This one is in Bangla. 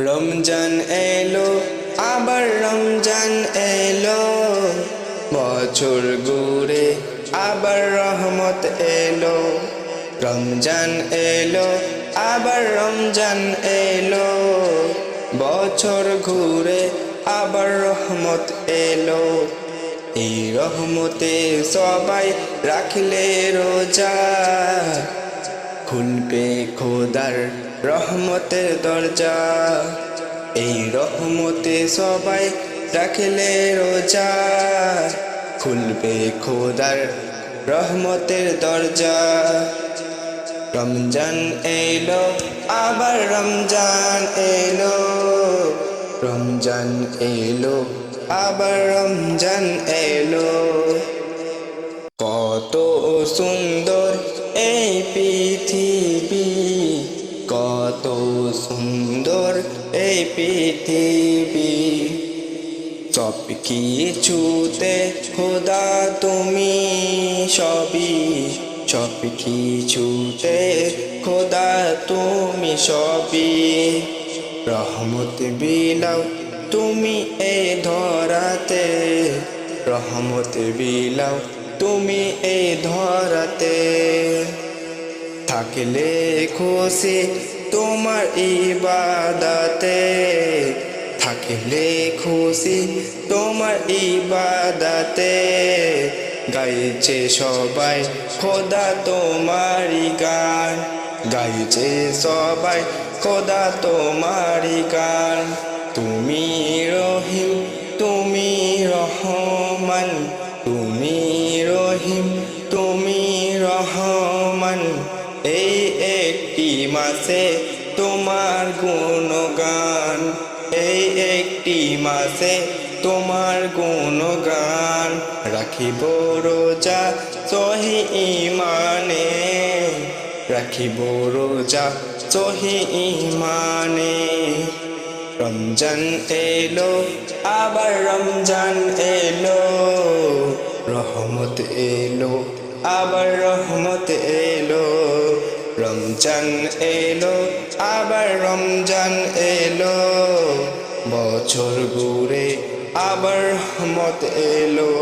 রমজান এলো, আবার রমজান এলো। বছর ঘুরে আবার রহমত এলো। রমজান এলো, আবার রমজান এলো। বছর ঘুরে আবার রহমত এলো। এই রহমতে সবাই রাখলে রোজা। খুলবে খোদার রহমতের দরজা। এই রহমতে সবাই রাখলে রোজা। খুলবে খোদার রহমতের দরজা। রমজান এলো, আবার রমজান এলো। রমজান এলো, আবার রমজান এলো। কত সুন্দর সুন্দর এই পৃথিবী। সব কিছুতে খোদা তুমি সবই। সব কিছুতে খোদা তুমি সবই। রহমত বিলাও তুমি এ ধরাতে। রহমত বিলাও তুমি এ ধরাতে। থাকলে খুশি তোমার ইবাদাতে থাকলে খুশি, তোমার ইবাদাতে গাইছে সবাই, খোদা তোমারি গান। গাইছে সবাই, খোদা তোমারি গান। তুমি রহিম, তুমি রহমান, তুমি রহিম, তুমি রহমান। এই একটি মাসে তোমার গুণগান। এই একটি মাসে তোমার গুণগান। রাখিব রোজা সহি ইমানে। রাখিব রোজা সহি ইমানে। রমজান এলো, আবার রমজান এলো। রহমত এলো, আবার রহমত এলো। রমজান এলো আবার রমজান এলো। বছর ঘুরে আবার রহমত এলো।